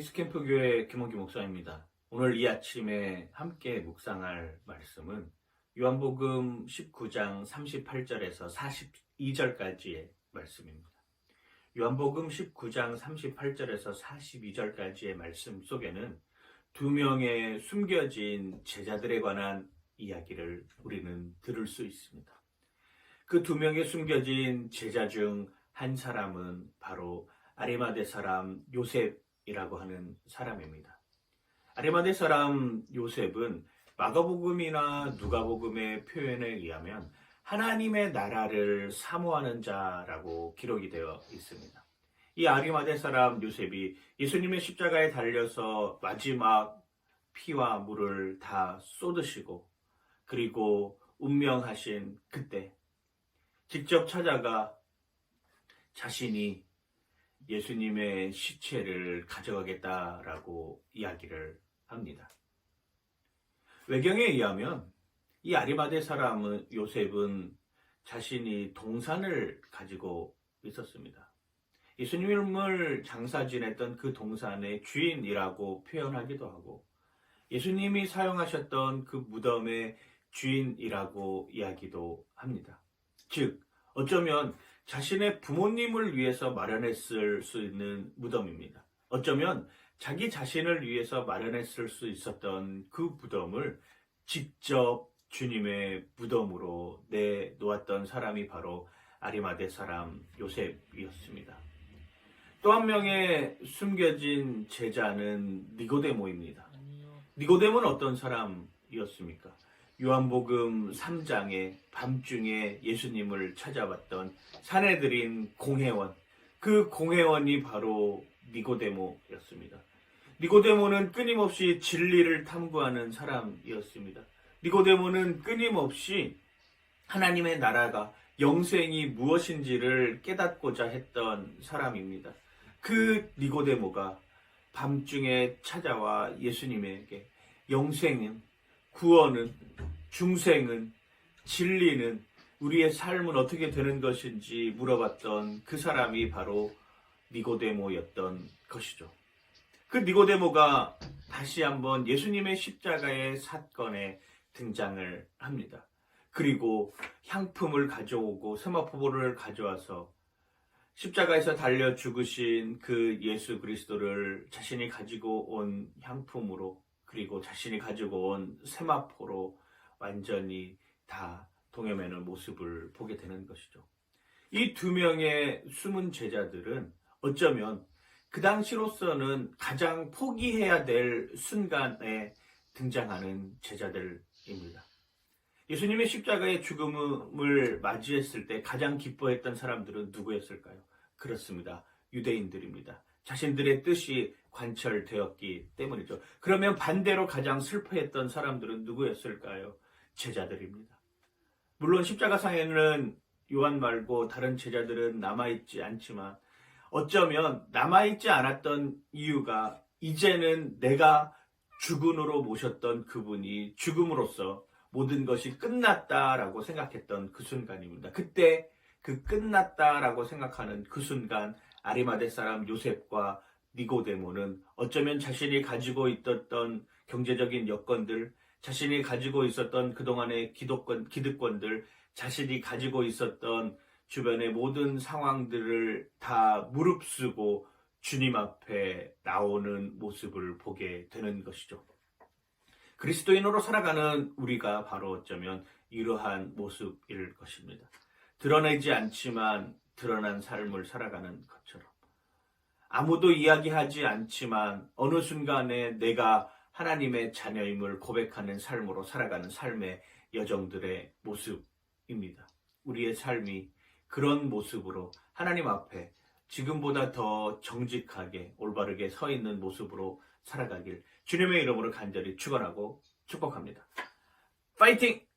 스캠프 교회 김원기 목사입니다. 오늘 이 아침에 함께 묵상할 말씀은 요한복음 19장 38절에서 42절까지의 말씀입니다. 요한복음 19장 38절에서 42절까지의 말씀 속에는 두 명의 숨겨진 제자들에 관한 이야기를 우리는 들을 수 있습니다. 그 두 명의 숨겨진 제자 중 한 사람은 바로 아리마대 사람 요셉 이라고 하는 사람입니다. 아리마대 사람 요셉은 마가복음이나 누가복음의 표현에 의하면 하나님의 나라를 사모하는 자라고 기록이 되어 있습니다. 이 아리마대 사람 요셉이 예수님의 십자가에 달려서 마지막 피와 물을 다 쏟으시고 그리고 운명하신 그때 직접 찾아가 자신이 예수님의 시체를 가져가겠다라고 이야기를 합니다. 외경에 의하면 이 아리마대 사람은 요셉은 자신이 동산을 가지고 있었습니다. 예수님을 장사 지냈던 그 동산의 주인이라고 표현하기도 하고 예수님이 사용하셨던 그 무덤의 주인이라고 이야기도 합니다. 즉, 어쩌면 자신의 부모님을 위해서 마련했을 수 있는 무덤입니다. 어쩌면 자기 자신을 위해서 마련했을 수 있었던 그 무덤을 직접 주님의 무덤으로 내놓았던 사람이 바로 아리마대 사람 요셉이었습니다. 또 한 명의 숨겨진 제자는 니고데모입니다. 니고데모는 어떤 사람이었습니까? 요한복음 3장에 밤중에 예수님을 찾아왔던 사내들인 공회원, 그 공회원이 바로 니고데모였습니다. 니고데모는 끊임없이 진리를 탐구하는 사람이었습니다. 니고데모는 끊임없이 하나님의 나라가 영생이 무엇인지를 깨닫고자 했던 사람입니다. 그 니고데모가 밤중에 찾아와 예수님에게 영생은 구원은 중생은 진리는 우리의 삶은 어떻게 되는 것인지 물어봤던 그 사람이 바로 니고데모였던 것이죠. 그 니고데모가 다시 한번 예수님의 십자가의 사건에 등장을 합니다. 그리고 향품을 가져오고 세마포보를 가져와서 십자가에서 달려 죽으신 그 예수 그리스도를 자신이 가지고 온 향품으로 그리고 자신이 가지고 온 세마포로 완전히 다 동여매는 모습을 보게 되는 것이죠. 이 두 명의 숨은 제자들은 어쩌면 그 당시로서는 가장 포기해야 될 순간에 등장하는 제자들입니다. 예수님의 십자가의 죽음을 맞이했을 때 가장 기뻐했던 사람들은 누구였을까요? 그렇습니다. 유대인들입니다. 자신들의 뜻이 관철되었기 때문이죠. 그러면 반대로 가장 슬퍼했던 사람들은 누구였을까요? 제자들입니다. 물론 십자가상에는 요한 말고 다른 제자들은 남아있지 않지만 어쩌면 남아있지 않았던 이유가 이제는 내가 죽음으로 모셨던 그분이 죽음으로써 모든 것이 끝났다라고 생각했던 그 순간입니다. 그때 그 끝났다라고 생각하는 그 순간 아리마대 사람 요셉과 니고데모는 어쩌면 자신이 가지고 있었던 경제적인 여건들, 자신이 가지고 있었던 그동안의 기득권, 기득권들, 자신이 가지고 있었던 주변의 모든 상황들을 다 무릅쓰고 주님 앞에 나오는 모습을 보게 되는 것이죠. 그리스도인으로 살아가는 우리가 바로 어쩌면 이러한 모습일 것입니다. 드러내지 않지만 드러난 삶을 살아가는 것처럼. 아무도 이야기하지 않지만 어느 순간에 내가 하나님의 자녀임을 고백하는 삶으로 살아가는 삶의 여정들의 모습입니다. 우리의 삶이 그런 모습으로 하나님 앞에 지금보다 더 정직하게 올바르게 서 있는 모습으로 살아가길 주님의 이름으로 간절히 축원하고 축복합니다. 파이팅!